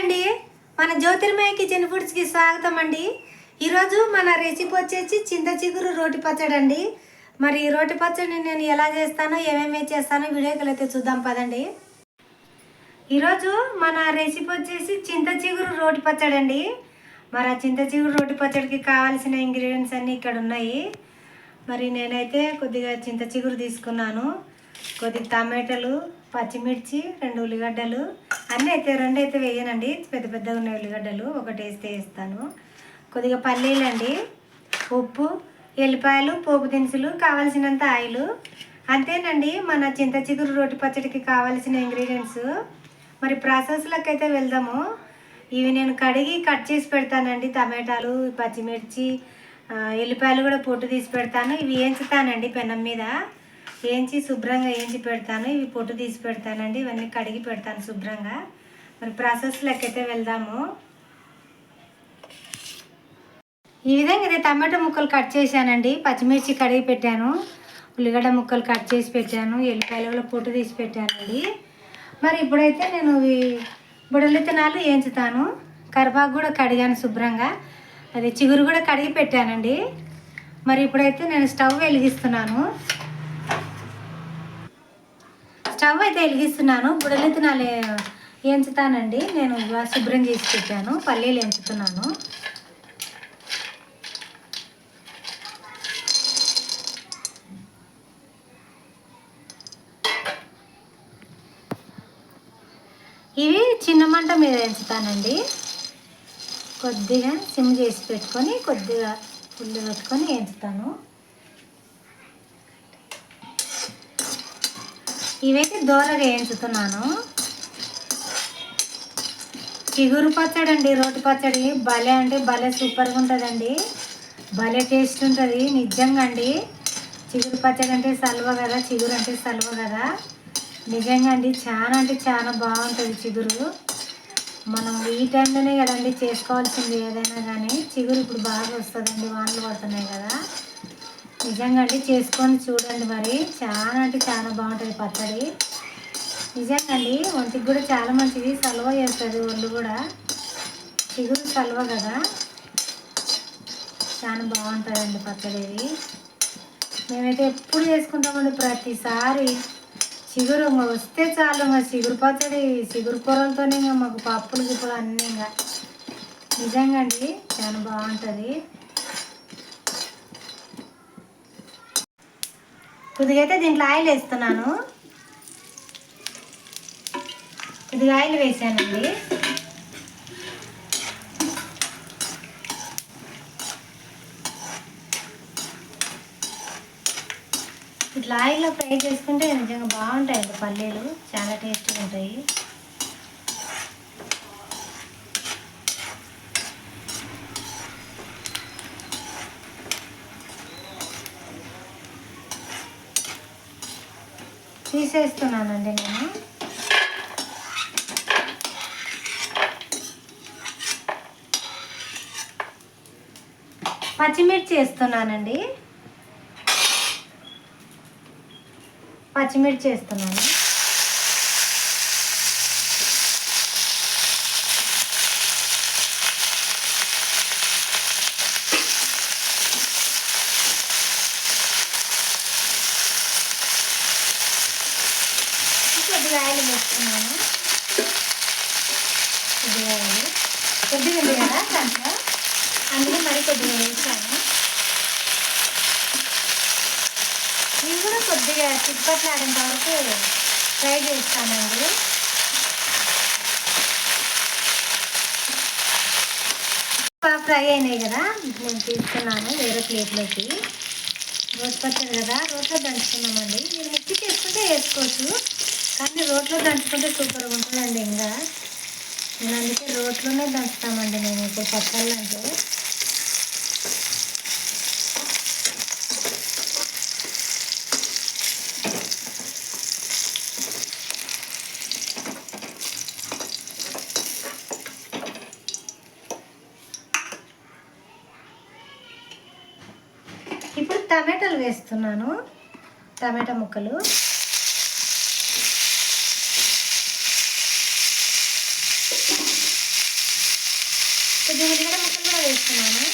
అండి. మన జ్యోతిర్మయ కిచెన్ ఫుడ్స్కి స్వాగతం అండి ఈరోజు మన రెసిపీ వచ్చేసి చింత చిగురు రోటి పచ్చడి అండి మరి ఈ రోటి పచ్చడిని నేను ఎలా చేస్తానో ఏమేమి చేస్తానో వీడియోకి అయితే చూద్దాం పదండి. ఈరోజు మన రెసిపీ వచ్చేసి చింత చిగురు రోటి పచ్చడి అండి మరి ఆ చింత చిగురు రోటి పచ్చడికి కావాల్సిన ఇంగ్రీడియంట్స్ అన్నీ ఇక్కడ ఉన్నాయి. మరి నేనైతే కొద్దిగా చింత చిగురు తీసుకున్నాను. కొద్దిగా టమాటాలు పచ్చిమిర్చి రెండు ఉల్లిగడ్డలు అన్నీ అయితే రెండు అయితే వేయనండి. పెద్ద పెద్దగా ఉన్న ఉల్లిగడ్డలు. ఒకటి వేస్తే వేస్తాను. కొద్దిగా పల్లీలు అండి. ఉప్పు ఎల్లిపాయలు పోపు దినుసులు కావాల్సినంత ఆయిల్. అంతేనండి మన చింత చిగురు రోటి పచ్చడికి కావాల్సిన ఇంగ్రీడియంట్స్ మరి ప్రాసెస్లోకి అయితే వెళ్దాము. ఇవి నేను కడిగి కట్ చేసి పెడతానండి. టమాటాలు పచ్చిమిర్చి ఎల్లిపాయలు కూడా పొట్టు తీసి పెడతాను. ఇవి వేయించుతానండి పెనం మీద. వేయించి శుభ్రంగా వేయించి పెడతాను ఇవి పొట్టు తీసి పెడతానండి ఇవన్నీ కడిగి పెడతాను శుభ్రంగా. మరి ప్రాసెస్ అయితే వెళ్దాము. ఈ విధంగా అయితే టమాటో ముక్కలు కట్ చేశానండి. పచ్చిమిర్చి కడిగి పెట్టాను. ఉల్లిగడ్డ ముక్కలు కట్ చేసి పెట్టాను. ఎల్లిపాయలు కూడా పొట్టు తీసి పెట్టానండి. మరి ఇప్పుడైతే నేను బుడలి తినాలు వేయించుతాను. కరిపాకు కూడా కడిగాను శుభ్రంగా. అది చిగురు కూడా కడిగి పెట్టానండి. మరి ఇప్పుడైతే నేను స్టవ్ వెలిగిస్తున్నాను. స్టవ్ అయితే వెలిగిస్తున్నాను. బుడలితనాలు వేయించుతానండి. నేను శుభ్రం చేసి పెట్టాను. పల్లీలు వేయించుతున్నాను. ఇవి చిన్న మంట మీద ఎంచుతానండి కొద్దిగా సిమ్ చేసి పెట్టుకొని కొద్దిగా ఉల్లి పెట్టుకొని వేయించుతాను. ఇవైతే దోరగా వేయించుతున్నాను. చిగురు పచ్చడి అండి రోటి పచ్చడి. భలే అంటే భలే సూపర్గా ఉంటుందండి. భలే టేస్ట్ ఉంటుంది నిజంగా అండి చిగురు పచ్చడి అంటే సల్వ కదా చిగురు అంటే సల్వ కదా. నిజంగా అండి చాలా అంటే చాలా బాగుంటుంది చిగురు. మనం ఈ టైంలోనే కదండి చేసుకోవాల్సింది ఏదైనా కానీ. చిగురు ఇప్పుడు బాగా వస్తుందండి వానలు పడుతున్నాయి కదా. నిజంగా అండి చేసుకొని చూడండి మరి. చాలా అంటే చాలా బాగుంటుంది పచ్చడి. నిజంగా అండి ఒంటికి కూడా చాలా మంచిది. సలవ చేస్తుంది ఒళ్ళు కూడా. చిగురు సలవ కదా. చాలా బాగుంటుందండి పచ్చడి ఇది. మేమైతే ఎప్పుడు చేసుకుంటామండి ప్రతిసారి చిగురు ఇంకా వస్తే చాలు మా చిగురు పచ్చడి చిగురు కూరలతోనే ఇంకా మాకు పప్పులు గిప్పులు అన్నీ ఇంకా. నిజంగా అండి చాలా బాగుంటుంది. కొద్దిగా అయితే దీంట్లో ఆయిల్ వేస్తున్నాను. కొద్దిగా ఆయిల్ వేసానండి. ఇట్లా ఆయిల్లో ఫ్రై చేసుకుంటే నిజంగా బాగుంటాయండి పల్లీలు. చాలా టేస్టీగా ఉంటాయి. తీసేస్తున్నానండి నేను. పచ్చిమిర్చి వేస్తున్నానండి. పచ్చిమిర్చి వేస్తున్నాను. ఉల్లిపాయలు ఆయిల్ వేస్తున్నాను కొద్దిగా ఆయిల్ కొద్దిగా ఉంది కదా దాంట్లో? అందుకే మరి కొద్దిగా వేసాను ఇవి కూడా కొద్దిగా చిప్పట్లాడేంత వరకు ఫ్రై చేస్తానండి బాగా ఫ్రై అయినాయి కదా నేను తీసుకున్నాను వేరే ప్లేట్లోకి. రోజు పచ్చడి కదా రోట్లో దంచుకున్నామండి మీరు మిక్సీ చేసుకుంటే వేసుకోవచ్చు. కానీ రోట్లో దంచుకుంటే సూపర్గా ఉంటుందండి ఇంకా. నేను అందుకే రోట్లోనే దంచుతామండి మేము ఇప్పుడు పచ్చళ్ళు అంటే. ఇప్పుడు టమాటాలు వేస్తున్నాను. టమాటా ముక్కలు కొద్దిగా ఉల్లిగడ్డ ముక్కలు కూడా వేస్తున్నాను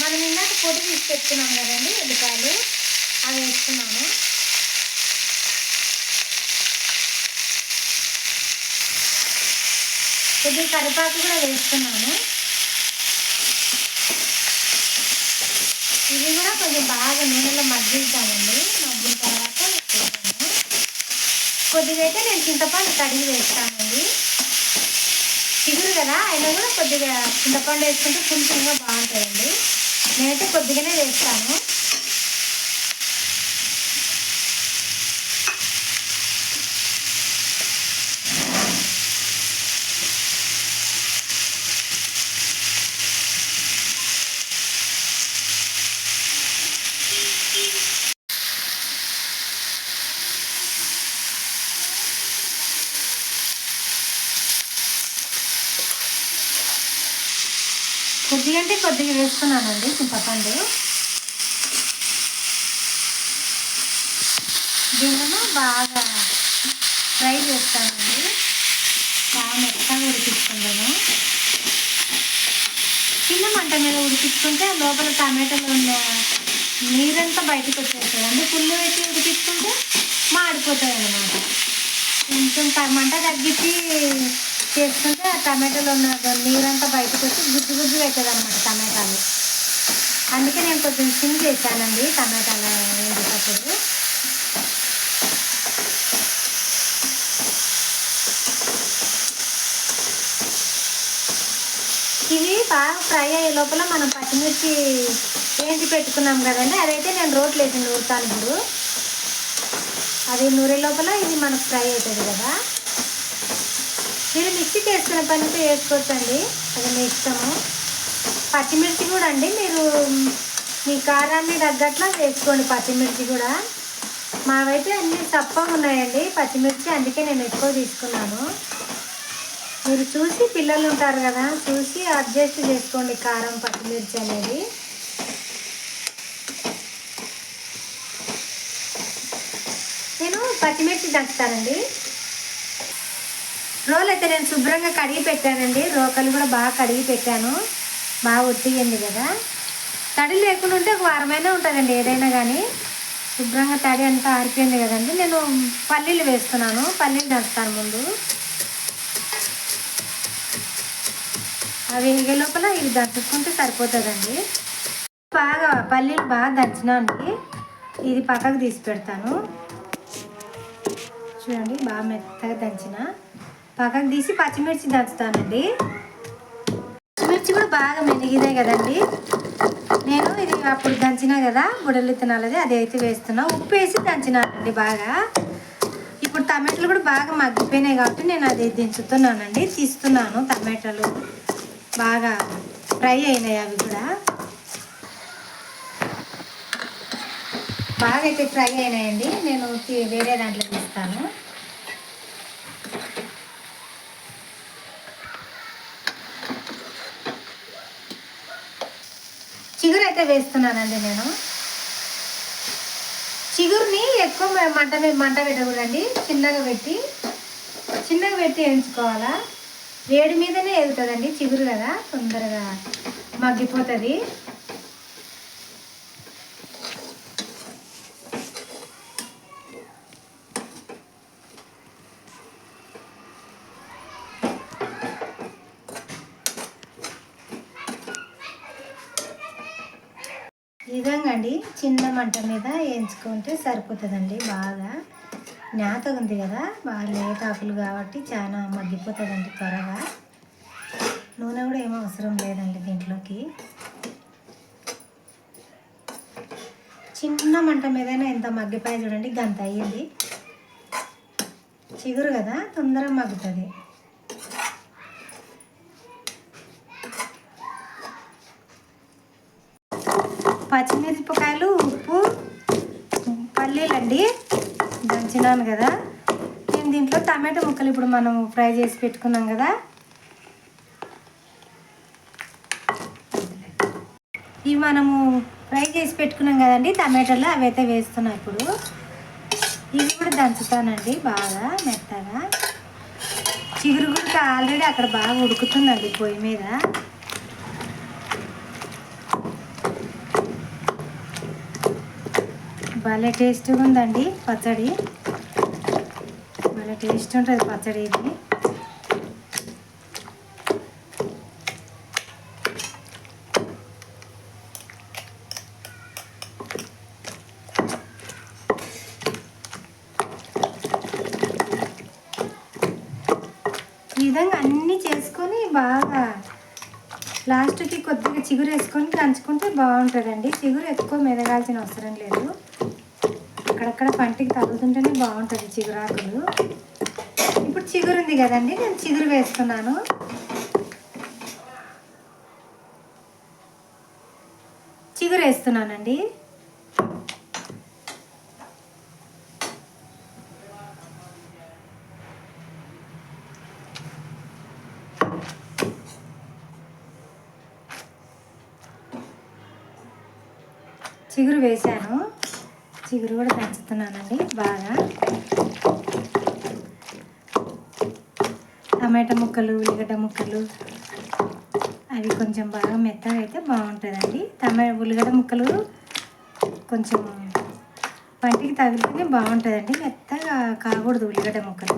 మనం ఇందాక పొడి తీసి పెట్టుకున్నాం కదండి ఉల్లిపాయలు. అవి వేస్తున్నాను కొద్దిగా కరివేపాకు కూడా వేస్తున్నాను ఇది కూడా కొంచెం బాగా నూనెలో మగ్గిస్తామండి మగ్గిన తర్వాత వేసుకుంటాను. కొద్దిగా అయితే నేను చింతపండు కడిగి వేస్తానండి. చిగురు కదా అయినా కూడా కొద్దిగా చింతపండు వేసుకుంటే పులుసుగా బాగుంటుందండి. నేనైతే కొద్దిగానే వేస్తాను. కొద్దిగా వేసుకున్నానండి చింతపండు. దీనిలో బాగా ఫ్రై చేస్తానండి. బాగా మెత్తగా ఉడికించుకుంటాను. చిన్న మంట మీద ఉడికించుకుంటే లోపల టమాటాలు ఉన్న నీరంతా బయటకు వచ్చేస్తుందండి పుల్లు పెట్టి ఉడికించుకుంటే మాడిపోతాయి అన్నమాట కొంచెం మంట తగ్గించి చేసుకుంటే ఆ టమాటాలో ఉన్న నీరంతా బయటకు వచ్చి గుజ్జు గుజ్జు అవుతుంది అనమాట టమాటాలు. అందుకే నేను కొంచెం సిమ్ చేశానండి టమాటాలు వేసేటప్పుడు ఇవి బాగా ఫ్రై అయ్యే లోపల మనం పచ్చిమిర్చి ఏంటి పెట్టుకున్నాం కదండి అదైతే నేను రోట్లు వేసి నూరుతాను ఇప్పుడు. అది నూరే లోపల ఇది మనకు ఫ్రై అవుతుంది కదా. మీరు మిక్సీకి వేసుకునే పనితో వేసుకోవచ్చండి అది మీ ఇష్టము. పచ్చిమిర్చి కూడా అండి. మీరు మీ కారాన్ని తగ్గట్లా వేసుకోండి పచ్చిమిర్చి కూడా. మావైతే అన్ని తప్పగా ఉన్నాయండి పచ్చిమిర్చి. అందుకే నేను ఎక్కువ తీసుకున్నాను. మీరు చూసి పిల్లలు ఉంటారు కదా చూసి అడ్జస్ట్ చేసుకోండి కారం పచ్చిమిర్చి అనేది. నేను పచ్చిమిర్చి దంచుతానండి. రోలు అయితే నేను శుభ్రంగా కడిగి పెట్టానండి. రోకలు కూడా బాగా కడిగి పెట్టాను. బాగా ఉట్టింది కదా. తడి లేకుండా ఉంటే ఒక వారమైనా ఉంటుందండి ఏదైనా కానీ శుభ్రంగా తడి అంతా ఆరిపోయింది కదండి. నేను పల్లీలు వేస్తున్నాను. పల్లీలు దంచుతాను ముందు. అవి వేగే లోపల ఇవి దంచుకుంటే సరిపోతుందండి. బాగా పల్లీలు బాగా దంచినా ఇది పక్కకు తీసి పెడతాను. చూడండి బాగా మెత్తగా దంచిన. పక్కన తీసి పచ్చిమిర్చి దంచుతానండి. పచ్చిమిర్చి కూడా బాగా మెలిగినాయి కదండి. నేను ఇది అప్పుడు దంచినా కదా బుడలి తినాలది అది అయితే వేస్తున్నా. ఉప్పు వేసి దంచినానండి బాగా. ఇప్పుడు టమాటాలు కూడా బాగా మగ్గిపోయినాయి కాబట్టి నేను అది దించుతున్నానండి తీస్తున్నాను టమాటాలు. బాగా ఫ్రై అయినాయి అవి కూడా. బాగా అయితే ఫ్రై అయినాయండి. నేను వేరే దాంట్లో తీస్తాను. చిగురు అయితే వేస్తున్నానండి నేను. చిగురుని ఎక్కువ మంట మంట పెట్టకూడదండి. చిన్నగా పెట్టి చిన్నగా పెట్టి వేయించుకోవాలా వేడి మీదనే ఎదుగుతుందండి చిగురు కదా తొందరగా మగ్గిపోతుంది. విధంగా అండి చిన్న మంట మీద వేయించుకుంటే సరిపోతుందండి బాగా. జ్ఞాత ఉంది కదా బాగా లేత ఆకులు కాబట్టి చాలా మగ్గిపోతుందండి త్వరగా. నూనె కూడా ఏం అవసరం లేదండి దీంట్లోకి. చిన్న మంట మీదైనా ఎంత మగ్గిపోయి చూడండి గంత అయ్యింది. చిగురు కదా తొందరగా మగ్గుతుంది. పచ్చిమిరపకాయలు ఉప్పు పల్లీలండి. దంచినాను కదా. నేను దీంట్లో టమాటో ముక్కలు ఇప్పుడు మనం ఫ్రై చేసి పెట్టుకున్నాం కదా. ఇవి మనము ఫ్రై చేసి పెట్టుకున్నాం కదండి టమాటాలు అవి అయితే వేస్తున్నాం ఇప్పుడు. ఇవి కూడా దంచుతానండి బాగా మెత్తగా. చిగురు కూడా ఆల్రెడీ అక్కడ బాగా ఉడుకుతుందండి పొయ్యి మీద. భలే టేస్ట్గా ఉందండి పచ్చడి. భలే టేస్ట్ ఉంటుంది పచ్చడి ఇది. ఈ విధంగా అన్నీ చేసుకొని బాగా లాస్ట్కి కొద్దిగా చిగురు వేసుకొని దంచుకుంటే బాగుంటుందండి. చిగురు ఎక్కువ మెదగాల్సిన అవసరం లేదు. అక్కడక్కడ పంటికి తగులుతుంటేనే బాగుంటుంది చిగురాకులు. ఇప్పుడు చిగురు ఉంది కదండి నేను చిగురు వేస్తున్నాను. చిగురు వేస్తున్నానండి. చిగురు వేశాను. చిగురు కూడా పెంచుతున్నానండి బాగా. టమాటా ముక్కలు ఉల్లిగడ్డ ముక్కలు అవి కొంచెం బాగా మెత్తగా అయితే బాగుంటుందండి. టమాటా ఉల్లిగడ్డ ముక్కలు కొంచెం పంటికి తగిలితేనే బాగుంటుందండి. మెత్తగా కాకూడదు ఉల్లిగడ్డ ముక్కలు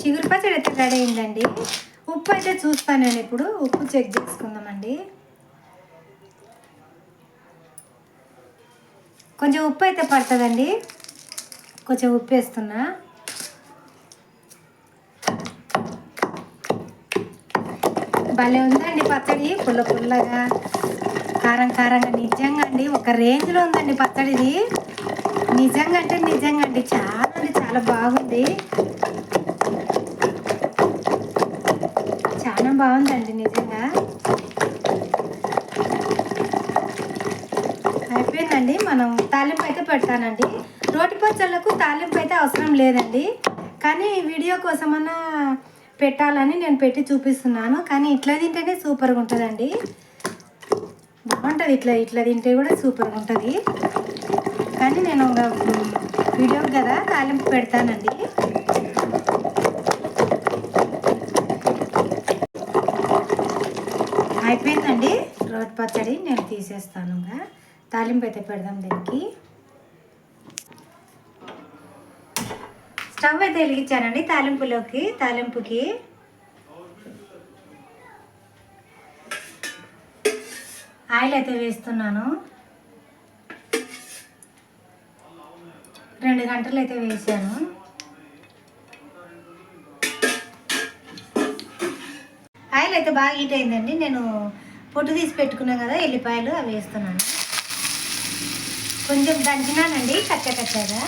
చిగురు పచ్చడి అయితే రెడీ అయిందండి. ఉప్పు అయితే చూస్తాను నేను ఇప్పుడు. ఉప్పు చెక్ చేసుకుందామండి. కొంచెం ఉప్పు అయితే పడుతుందండి. కొంచెం ఉప్పు వేస్తున్నా. భలే ఉందండి పచ్చడి. పుల్ల పుల్లగా కారం కారంగా. నిజంగా అండి ఒక రేంజ్లో ఉందండి పచ్చడిది. నిజంగా అంటే నిజంగా అండి చాలా అంటే చాలా బాగుంది చాలా బాగుందండి నిజంగా. అయిపోయిందండి. మనం తాలింపు అయితే పెడతానండి. రోటి పచ్చళ్ళకు తాలింపు అయితే అవసరం లేదండి. కానీ వీడియో కోసమన్నా పెట్టాలని నేను పెట్టి చూపిస్తున్నాను. కానీ ఇట్లా తింటేనే సూపర్గా ఉంటుందండి. బాగుంటుంది ఇట్లా ఇట్లా తింటే కూడా సూపర్గా ఉంటుంది. కానీ నేను ఒక వీడియో కదా తాలింపు పెడతానండి. అయిపోయిందండి. రోటి పచ్చడి నేను తీసేస్తాను ఇంకా. తాలింపు అయితే పెడదాం దీనికి. స్టవ్ అయితే వెలిగించానండి తాలింపులోకి తాలింపుకి. ఆయిల్ అయితే వేస్తున్నాను. రెండు గంటలు అయితే వేసాను. అయితే బాగా హీట్ అయిందండి. నేను పొట్టు తీసి పెట్టుకున్నాను కదా ఎల్లిపాయలు అవి వేస్తున్నాను. కొంచెం దంచినానండి కచ్చ కచ్చగా.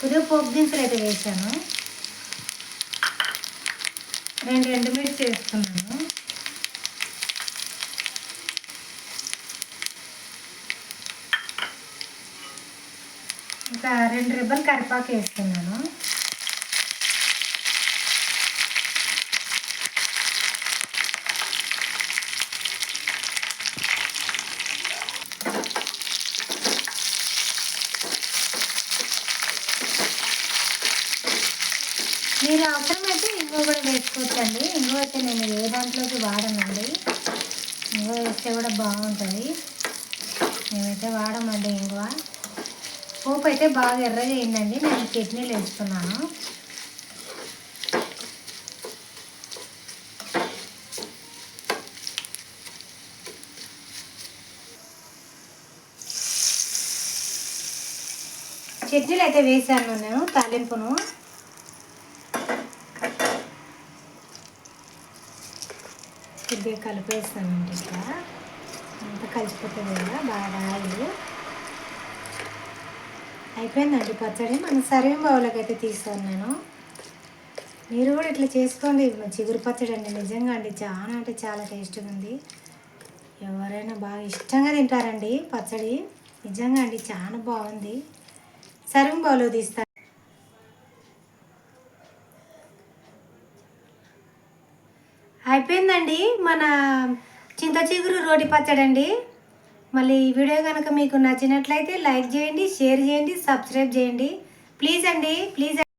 కొద్దిగా పోపు దినుసులు అయితే వేసాను. రెండు రెండు మిర్చి వేస్తున్నాను ఇంకా రెండు రిబ్బన్ కరిపాకు వేస్తున్నాను మీరు అవసరమైతే ఇంగువ కూడా వేసుకోవచ్చండి ఇంగువ అయితే నేను ఏ దాంట్లోకి వాడనండి. ఇంగువ వేస్తే కూడా బాగుంటుంది. మేమైతే వాడమండి ఇంగువ. పోపు అయితే బాగా ఎర్రగా అయిందండి. నేను చట్నీలు వేసుకున్నాను చట్నీలు అయితే వేసాను నేను తాలింపును. కొద్దిగా కలిపేస్తానండి ఇట్లా అంతా కలిసిపోతుంది కదా బాగా ఆయిల్ అయిపోయిందండి పచ్చడి. మన సర్వింగ్ బౌల్కి అయితే తీస్తాను నేను. మీరు కూడా ఇట్లా చేసుకోండి. చిగురు పచ్చడి అండి నిజంగా అండి. చాలా అంటే చాలా టేస్ట్గా ఉంది. ఎవరైనా బాగా ఇష్టంగా తింటారండి పచ్చడి. నిజంగా అండి చాలా బాగుంది. సర్వింగ్ బౌల్ తీస్తాను అయిపోయిందండి మన చింత చిగురు రోటి పచ్చడండి. మళ్ళీ ఈ వీడియో కనుక మీకు నచ్చినట్లయితే లైక్ చేయండి షేర్ చేయండి సబ్స్క్రైబ్ చేయండి. ప్లీజ్ అండి ప్లీజ్